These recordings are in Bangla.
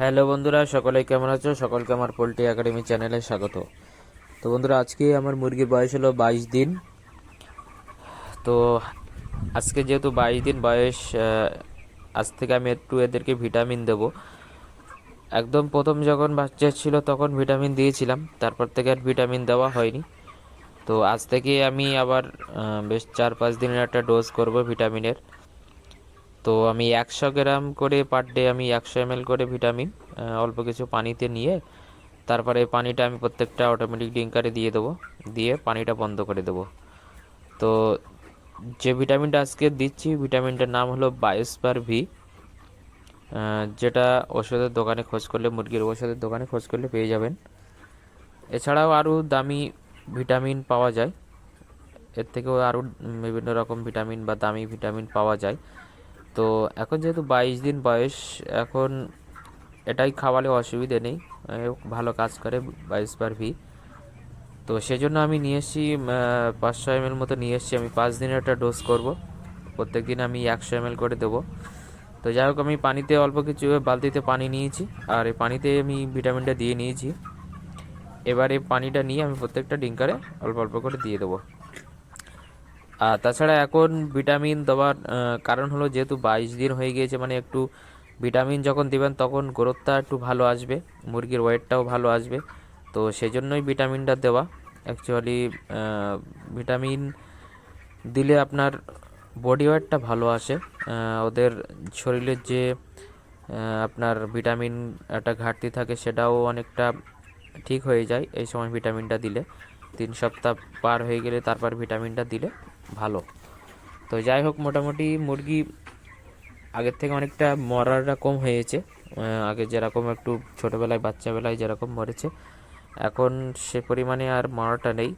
হ্যালো বন্ধুরা সকলে কেমন আছো? সকলকে আমার পোলট্রি একাডেমি চ্যানেলে স্বাগত। তো বন্ধুরা, আজকে আমার মুরগির বয়স হলো বাইশ দিন। তো আজকে যেহেতু বাইশ দিন বয়স আজ থেকে আমি একটু এদেরকে ভিটামিন দেব। একদম প্রথম যখন বাচ্চা ছিল তখন ভিটামিন দিয়েছিলাম, তারপর থেকে আর ভিটামিন দেওয়া হয়নি। তো আজ থেকে আমি আবার বেশ চার পাঁচ দিনের একটা ডোজ করব ভিটামিনের। তো আমি একশো গ্রাম করে পার ডে আমি একশো এম করে ভিটামিন অল্প কিছু পানিতে নিয়ে তারপরে পানিটা আমি প্রত্যেকটা অটোমেটিক ড্রিঙ্কারে দিয়ে দেবো, দিয়ে পানিটা বন্ধ করে দেবো। তো যে ভিটামিনটা আজকে দিচ্ছি ভিটামিনটার নাম হলো বায়োস্পার ভি যেটা ওষুধের দোকানে খোঁজ করলে, মুরগির ওষুধের দোকানে খোঁজ করলে পেয়ে যাবেন। এছাড়াও আরও দামি ভিটামিন পাওয়া যায়। এর থেকেও আরও বিভিন্ন রকম ভিটামিন বা দামি ভিটামিন পাওয়া যায়। তো এখন যেহেতু বাইশ দিন বয়স, এখন এটাই খাওয়ালে অসুবিধে নেই। ভালো কাজ করে বাইশ বার ভি। তো সেজন্য আমি নিয়ে এসেছি পাঁচশো এম এল মতো নিয়ে এসেছি। আমি পাঁচ দিনের একটা ডোজ করব। প্রত্যেক দিন আমি একশো এম করে দেবো। তো যাই হোক, আমি পানিতে অল্প কিছু বালতিতে পানি নিয়েছি। আর এই পানিতে আমি ভিটামিনটা দিয়ে নিয়েছি। এবার এই পানিটা নিয়ে আমি প্রত্যেকটা ডিঙ্কারে অল্প অল্প করে দিয়ে দেবো। তাছাড়া এখন ভিটামিন দেওয়ার কারণ হলো যেহেতু বাইশ দিন হয়ে গিয়েছে মানে একটু ভিটামিন যখন দিবেন তখন গ্রোথটা একটু ভালো আসবে, মুরগির ওয়েটটাও ভালো আসবে। তো সেই জন্যই ভিটামিনটা দেওয়া অ্যাকচুয়ালি ভিটামিন দিলে আপনার বডি ওয়েটটা ভালো আসে। ওদের শরীরের যে আপনার ভিটামিন একটা ঘাটতি থাকে সেটাও অনেকটা ঠিক হয়ে যায় এই সময় ভিটামিনটা দিলে। তিন সপ্তাহ পার হয়ে গেলে তারপর ভিটামিনটা দিলে। ভালো। তো যাই হোক, মোটামুটি মুরগি আগের থেকে অনেকটা মরাটা কম হয়েছে। আগে যেরকম একটু ছোটোবেলায়, বাচ্চাবেলায় যেরকম মরেছে, এখন সে পরিমাণে আর মরাটা নেই।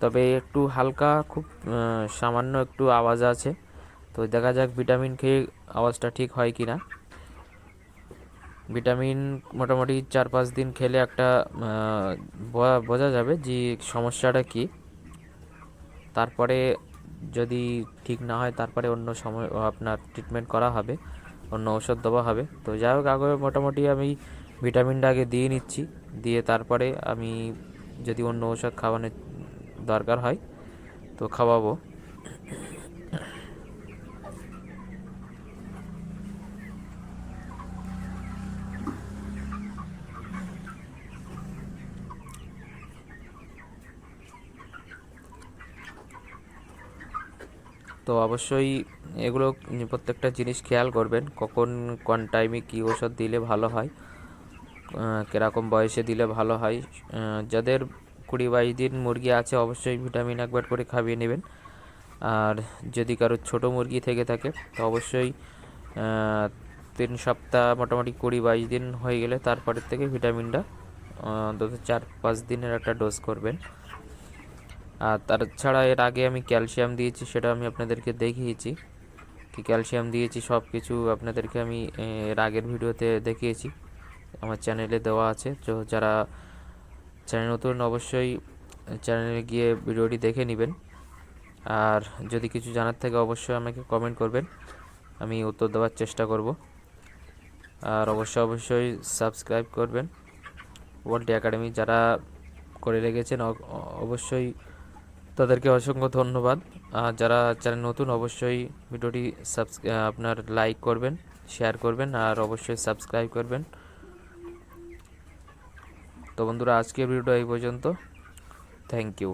তবে একটু হালকা, খুব সামান্য একটু আওয়াজ আছে। তো দেখা যাক ভিটামিন খেয়ে আওয়াজটা ঠিক হয় কি না। ভিটামিন মোটামুটি চার পাঁচ দিন খেলে একটা বোঝা- বোঝা যাবে যে সমস্যাটা কি। তারপরে যদি ঠিক না হয়, তারপরে অন্য সময় আপনার ট্রিটমেন্ট করা হবে, অন্য ঔষধ দেওয়া হবে। তো যাই হোক, আগে মোটামুটি আমি ভিটামিনটা আগে দিয়ে নিচ্ছি। দিয়ে তারপরে আমি যদি অন্য ওষুধ খাওয়ানোর দরকার হয়, তো খাওয়াবো। তো অবশ্যই এগুলো প্রত্যেকটা জিনিস খেয়াল করবেন, কখন, কোন টাইমে কী ওষুধ দিলে ভালো হয় কীরকম বয়সে দিলে ভালো হয় যাদের কুড়ি বাইশ দিন মুরগি আছে অবশ্যই ভিটামিন একবার করে খাইয়ে নেবেন। আর যদি কারোর ছোট মুরগি থেকে থাকে, তো অবশ্যই তিন সপ্তাহ মোটামুটি কুড়ি বাইশ দিন হয়ে গেলে তারপরের থেকে ভিটামিনটা অন্তত চার পাঁচ দিনের একটা ডোজ করবেন। আর তাছাড়া এর আগে আমি ক্যালসিয়াম দিয়েছি, সেটা আমি আপনাদেরকে দেখিয়েছি। কি ক্যালসিয়াম দিয়েছি সব কিছু আপনাদেরকে আমি এর আগের ভিডিওতে দেখিয়েছি। আমার চ্যানেলে দেওয়া আছে, তো যারা চ্যানেল নতুন, অবশ্যই চ্যানেলে গিয়ে ভিডিওটি দেখে নেবেন। আর যদি কিছু জানার থাকে, অবশ্যই আমাকে কমেন্ট করবেন। আমি উত্তর দেওয়ার চেষ্টা করব। আর অবশ্যই অবশ্যই সাবস্ক্রাইব করবেন। ওয়ার্ল্ড একাডেমি যারা করে রেখেছেন অবশ্যই তাদেরকে অসংখ্য ধন্যবাদ। যারা চ্যানেল নতুন, অবশ্যই ভিডিওটি আপনার লাইক করবেন শেয়ার করবেন, আর অবশ্যই সাবস্ক্রাইব করবেন। তো বন্ধুরা, আজকের ভিডিওটা এই পর্যন্ত। Thank you